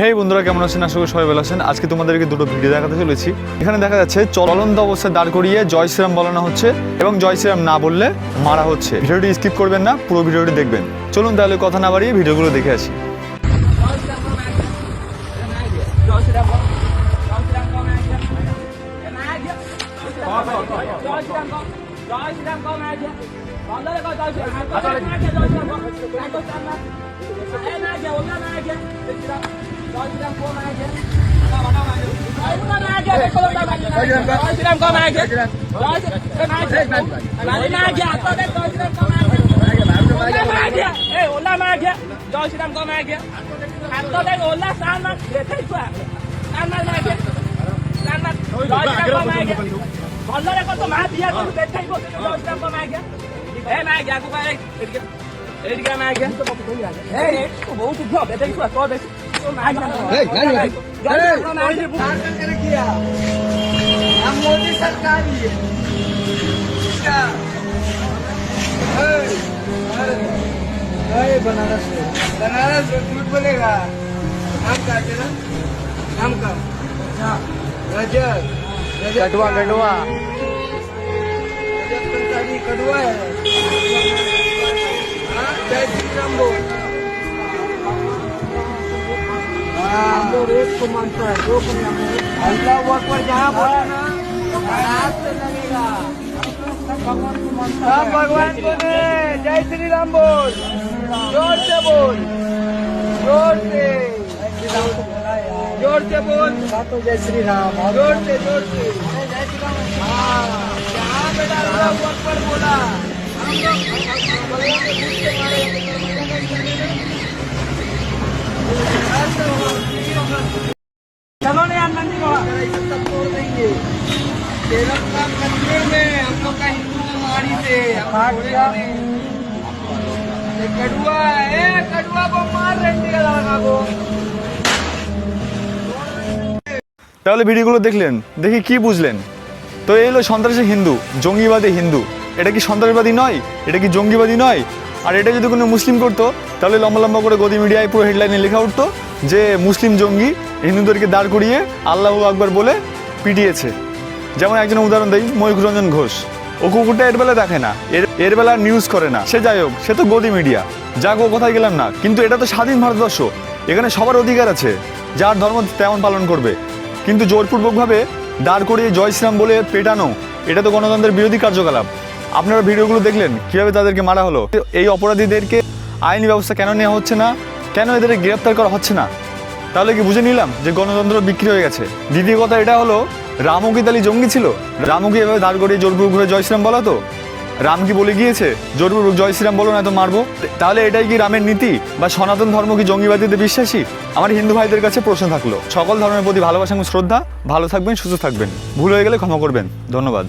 হেই বন্ধুরা কেমন আছেন আশা করি সবাই ভালো আছেন আজকে তোমাদেরকে দুটো ভিডিও দেখাতে চলেছি এখানে দেখা যাচ্ছে চলন্ত অবস্থায় দাঁড় করিয়ে জয় শ্রীরাম বলানো হচ্ছে এবং জয় শ্রীরাম না বললে মারা হচ্ছে ভিডিওটি স্কিপ করবেন না পুরো ভিডিওটি দেখবেন চলুন তাহলে কথা না বাড়িয়ে ভিডিওগুলো দেখে আসি জয় শ্রীরাম মার দেখাই তো মা দিয়া তো দেখাই বসে জয় শ্রীরাম কম আগে এ না আগে আগু এদিকে এদিকে না আগে তো দেখাই তো তো বেশি किया हम मोदी सरकार ही है बनारस बनारस झूठ बोलेगा हम का हम का रजत कटवा कटवा कटवा है जय श्री राम बोल लोग एक को मानता है दो को अल्लाह अकबर, जहाँ बोला ना लगेगा। सब भगवान को जय श्री राम बोल। ज़ोर से बोल। ज़ोर से। ज़ोर से बोल। तो जय श्री राम ज़ोर से ज़ोर से। हाँ। जहाँ बेटा अल्लाह अकबर बोला, हम लोग कड़ुआ है ए, कड़ुआ को मार रेंडी का लगा को তাহলে ভিডিওগুলো দেখলেন দেখি কি বুঝলেন তো এই হলো সন্ত্রাসী হিন্দু জঙ্গিবাদী হিন্দু এটা কি সন্ত্রাসবাদী নয় এটা কি জঙ্গিবাদী নয় আর এটা যদি কোনো মুসলিম করতো তাহলে লম্বা লম্বা করে গদি মিডিয়ায় পুরো হেডলাইনে লেখা উঠতো যে মুসলিম জঙ্গি হিন্দুদেরকে দাঁড় করিয়ে আল্লাহ আকবর বলে পিটিয়েছে যেমন একজন উদাহরণ দেই ময়ূখ রঞ্জন ঘোষ। ও কুকুরটা এর বেলা দেখে না। এর এর বেলা নিউজ করে না। সে যাই হোক, সে তো গদি মিডিয়া যাক ও কোথায় গেলাম না। কিন্তু এটা তো স্বাধীন ভারতবর্ষ। এখানে সবার অধিকার আছে। যার ধর্ম তেমন পালন করবে। কিন্তু জোরপূর্বকভাবে দাঁড় করিয়ে জয় শ্রীরাম বলে পেটানো, এটা তো গণতন্ত্রের বিরোধী কার্যকলাপ। আপনারা ভিডিওগুলো দেখলেন, কীভাবে তাদেরকে মারা হলো? এই অপরাধীদেরকে আইনি ব্যবস্থা কেন নেওয়া হচ্ছে না? কেন এদের গ্রেপ্তার করা হচ্ছে না? তাহলে কি বুঝে নিলাম যে গণতন্ত্র বিক্রি হয়ে গেছে? দ্বিতীয় কথা এটা হলো রামও কি তাহলে জঙ্গি ছিল? রামও কি এভাবে দাঁড় করিয়ে জোরপূর্বক জয় শ্রীরাম বলা তো? রাম কি বলে গিয়েছে জোরপূর্বক জয় শ্রীরাম বলো না তো মারবো তাহলে এটাই কি রামের নীতি বা সনাতন ধর্ম কি জঙ্গিবাদীতে বিশ্বাসী? আমার হিন্দু ভাইদের কাছে প্রশ্ন থাকল। সকল ধর্মের প্রতি ভালোবাসা এবং শ্রদ্ধা, ভালো থাকবেন, সুস্থ থাকবেন। ভুল হয়ে গেলে ক্ষমা করবেন। ধন্যবাদ।